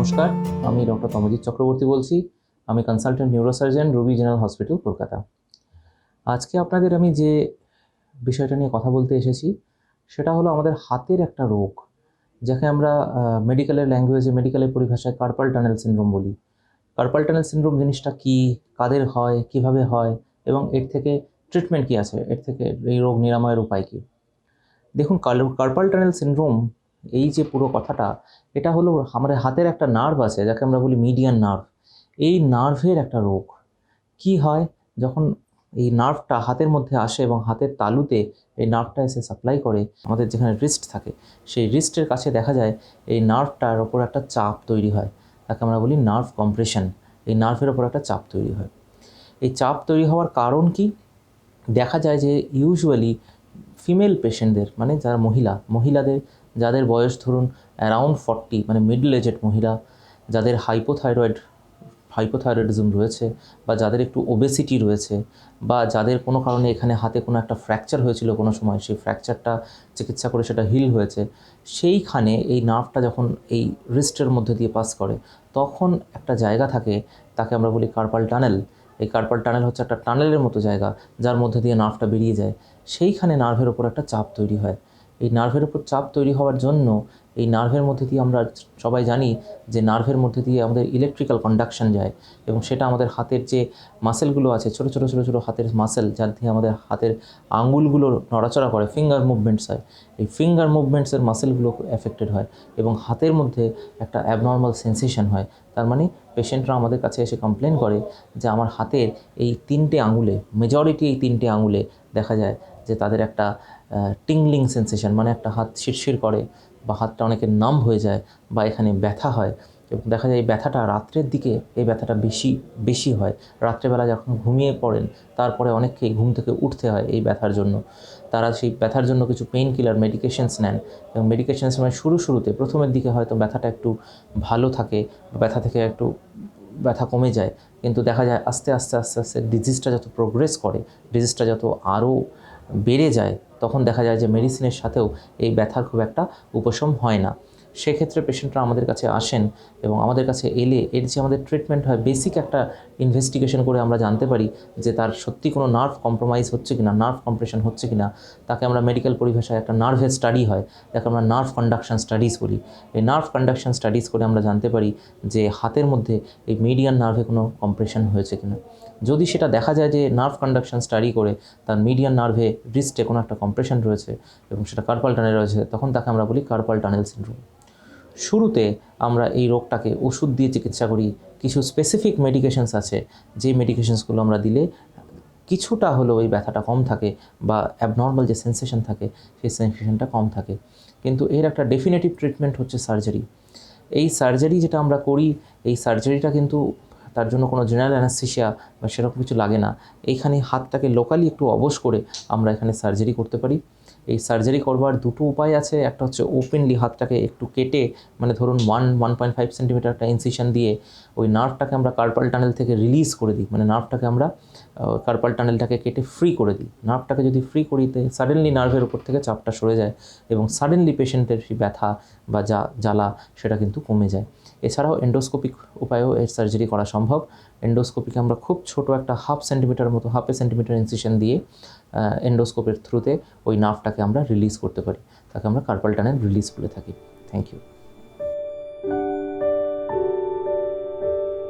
নমস্কার, আমি ডক্টর তমজিৎ চক্রবর্তী বলছি। আমি consultant neurosurgeon Rabi General Hospital Kolkata. আজকে আপনাদের আমি যে বিষয়টা নিয়ে কথা বলতে এসেছি, সেটা হলো আমাদের হাতের একটা রোগ, যাকে আমরা মেডিকেলের ল্যাঙ্গুয়েজে মেডিকেলের পরিভাষায় কার্পাল টানেল সিনড্রোম বলি। কার্পাল টানেল সিনড্রোম জিনিসটা কী, কাদের হয়, কীভাবে হয়, এবং এর থেকে ট্রিটমেন্ট কী আছে, এর থেকে এই রোগ নিরাময়ের উপায় কী? দেখুন কার্পাল টানেল সিনড্রোম এই যে পুরো কথাটা, এটা হলো আমাদের হাতের একটা নার্ভ আছে, যাকে আমরা বলি মিডিয়ান নার্ভ এই নার্ভের একটা রোগ। কি হয়? যখন এই নার্ভটা হাতের মধ্যে আসে এবং হাতের তালুতে এই নার্ভটা এসে সাপ্লাই করে, আমাদের যেখানে রিস্ট থাকে, সেই রিস্টের কাছে দেখা যায় এই নার্ভটার ওপর একটা চাপ তৈরি হয়, তাকে আমরা বলি নার্ভ কম্প্রেশন এই নার্ভের ওপর একটা চাপ তৈরি হয়। এই চাপ তৈরি হওয়ার কারণ কি? দেখা যায় যে ইউজুয়ালি ফিমেল পেশেন্টদের মানে যারা মহিলা, মহিলাদের যাদের বয়স ধরুন অ্যারাউন্ড ফর্টি মানে মিডল এজেড মহিলা, যাদের হাইপোথাইরয়েড হাইপোথাইরয়েডিজম রয়েছে বা যাদের একটু ওবেসিটি রয়েছে বা যাদের কোনো কারণে এখানে হাতে কোনো একটা ফ্র্যাকচার হয়েছিল কোনো সময়, সেই ফ্র্যাকচারটা চিকিৎসা করে সেটা হিল হয়েছে, সেইখানে এই নার্ভটা যখন এই রিস্টের মধ্যে দিয়ে পাস করে, তখন একটা জায়গা থাকে, তাকে আমরা বলি কার্পাল টানেল এই কার্পাল টানেল হচ্ছে একটা টানেলের মতো জায়গা, যার মধ্যে দিয়ে নার্ভটা বেরিয়ে যায়। সেইখানে নার্ভের ওপর একটা চাপ তৈরি হয়। এই নার্ভের উপর চাপ তৈরি হওয়ার জন্য এই নার্ভের মধ্যে দিয়ে আমরা সবাই জানি যে নার্ভের মধ্যে দিয়ে আমাদের ইলেকট্রিক্যাল কন্ডাকশন যায় এবং সেটা আমাদের হাতের যে মাসেলগুলো আছে, ছোটো ছোটো ছোটো ছোটো হাতের মাসেল যার দিয়ে আমাদের হাতের আঙ্গুলগুলো নড়াচড়া করে ফিঙ্গার মুভমেন্টস হয়। এই ফিঙ্গার মুভমেন্টসের মাসেলগুলো এফেক্টেড হয় এবং হাতের মধ্যে একটা অ্যাবনর্মাল সেন্সেশন হয়। তার মানে পেশেন্টরা আমাদের কাছে এসে কমপ্লেন করে যে আমার হাতের এই তিনটে আঙুলে মেজরিটি এই তিনটে আঙুলে দেখা যায় যে তাদের একটা টিংলিং সেন্সেশন মানে একটা হাত শিরশির করে বা হাতটা অনেকের নাম হয়ে যায় বা এখানে ব্যথা হয়। এবং দেখা যায় এই ব্যথাটা রাত্রের দিকে এই ব্যথাটা বেশি বেশি হয়। রাত্রেবেলা যখন ঘুমিয়ে পড়েন, তারপরে অনেককে ঘুম থেকে উঠতে হয় এই ব্যথার জন্য। তারা সেই ব্যথার জন্য কিছু পেইন কিলার মেডিকেশনস নেন। এবং মেডিকেশনস মানে শুরু শুরুতে, প্রথমের দিকে হয়তো ব্যথাটা একটু ভালো থাকে ব্যথা থেকে একটু ব্যথা কমে যায়। কিন্তু দেখা যায় আস্তে আস্তে আস্তে আস্তে ডিজিজটা যত প্রোগ্রেস করে ডিজিজটা যত আরও বেড়ে যায়, তখন দেখা যায় যে মেডিসিনের সাথেও এই ব্যথার খুব একটা উপশম হয় না। সেক্ষেত্রে পেশেন্টরা আমাদের কাছে আসেন এবং আমাদের কাছে এলে এর যে আমাদের ট্রিটমেন্ট হয় বেসিক একটা ইনভেস্টিগেশন করে আমরা জানতে পারি যে তার সত্যি কোনো নার্ভ কম্প্রোমাইজ হচ্ছে কি না নার্ভ কম্প্রেশন হচ্ছে কি না তাকে আমরা মেডিকেল পরিভাষায় একটা নার্ভের স্টাডি হয় যাকে আমরা নার্ভ কন্ডাকশন স্টাডিজ বলি। এই নার্ভ কন্ডাকশন স্টাডিজ করে আমরা জানতে পারি যে হাতের মধ্যে এই মিডিয়ান নার্ভে কোনো কম্প্রেশন হয়েছে কি না যদি সেটা দেখা যায় যে নার্ভ কন্ডাকশন স্টাডি করে তার মিডিয়ান নার্ভে রিস্টে কোনো একটা কম্প্রেশন রয়েছে এবং সেটা কার্পাল টানেল রয়েছে, তখন তাকে আমরা বলি কার্পাল টানেল সিন্ড্রোম শুরুতে আমরা এই রোগটাকে ওষুধ দিয়ে চিকিৎসা করি। কিছু স্পেসিফিক মেডিকেশনস আছে, যে মেডিকেশনসগুলো আমরা দিলে কিছুটা হলেও এই ব্যথাটা কম থাকে বা অ্যাবনর্মাল যে সেন্সেশন থাকে, সেই সেন্সেশনটা কম থাকে। কিন্তু এর একটা ডেফিনেটিভ ট্রিটমেন্ট হচ্ছে সার্জারি এই সার্জারি যেটা আমরা করি, এই সার্জারিটা কিন্তু তার জন্য কোনো জেনারেল অ্যানাস্থেশিয়া বা সেরকম কিছু লাগে না। এইখানে হাতটাকে লোকালি একটু অবশ করে আমরা এখানে সার্জারি করতে পারি। এই সার্জারি করবার দুটো উপায় আছে। একটা হচ্ছে ওপেনলি হাতটাকে একটু কেটে মানে ধরুন one one point five centimetre একটা ইনসিশন দিয়ে ওই নার্ভটাকে আমরা কার্পাল টানেল থেকে রিলিজ করে দিই। মানে নার্ভটাকে আমরা কার্পাল টানেলটাকে কেটে ফ্রি করে দিই। নার্ভটাকে যদি ফ্রি করি করিতে সাডেনলি নার্ভের উপর থেকে চাপটা সরে যায় এবং সাডেনলি পেশেন্টের সেই ব্যথা বা যা, জ্বালা, সেটা কিন্তু কমে যায়। এছাড়াও এন্ডোস্কোপিক উপায়েও এর সার্জারি করা সম্ভব। এন্ডোস্কোপিকে আমরা খুব ছোট একটা হাফ সেন্টিমিটার মতো হাফ সেন্টিমিটার ইনসিশন দিয়ে এন্ডোস্কোপের থ্রুতে ওই নার্ভটাকে আমরা রিলিজ করতে পারি। তাকে আমরা কার্পাল টানেল রিলিজ বলে থাকি। Thank you